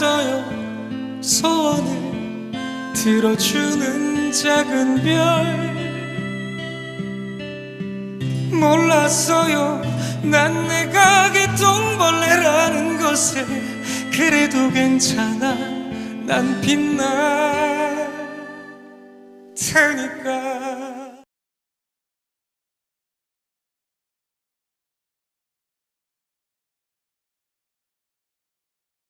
알았어요. 소원을 들어주는 작은 별. 몰랐어요. 난 내가 개똥벌레라는 것에 그래도 괜찮아. 난 빛날 테니까